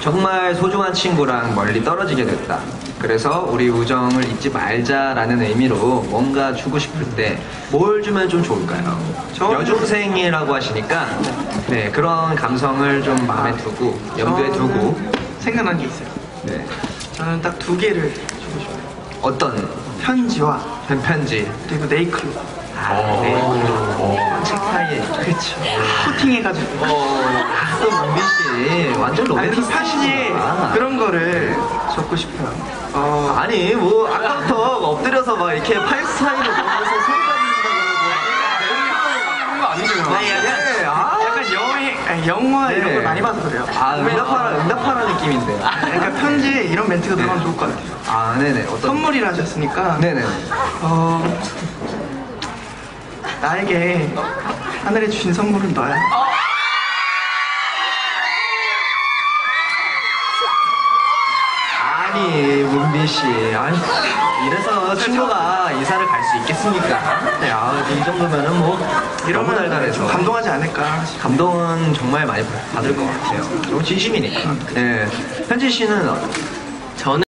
정말 소중한 친구랑 멀리 떨어지게 됐다. 그래서 우리 우정을 잊지 말자라는 의미로 뭔가 주고 싶을 때 뭘 주면 좀 좋을까요? 여중생이라고 하시니까 네 그런 감성을 좀 마음에 두고 염두에 두고 생각난 게 있어요. 네 저는 딱 두 개를 주고 싶어요. 어떤 편지와 편지 그리고 네이클로. 아, 네. 코팅해가지고. 또 문빈 씨 완전 아니, 그 편지 로맨티스트시구나. 그런 거를 적고 싶어요. 어, 아니 뭐 아까부터 엎드려서 막 이렇게 팔 사이로 보면서 소리가 들린다고? 아니, 약간, 네, 아. 약간 여행, 아니, 영화 네. 이런 걸 많이 봐서 그래요. 아 응답하라 응답하라 느낌인데 그러니까 편지에 이런 멘트가 들어가면 좋을 것 같아요. 아 네네 어떤 선물이라 하셨으니까. 네네 어, 나에게 하늘에 주신 선물은 너야. 아니 문빈 씨 아니 이래서 친구가 이사를 갈 수 있겠습니까? 네, 아, 이 정도면은 뭐 너무 이러면 달달해서 좀 감동하지 않을까. 감동은 정말 많이 받을 것 같아요. 너무 진심이니까. 네, 현진 씨는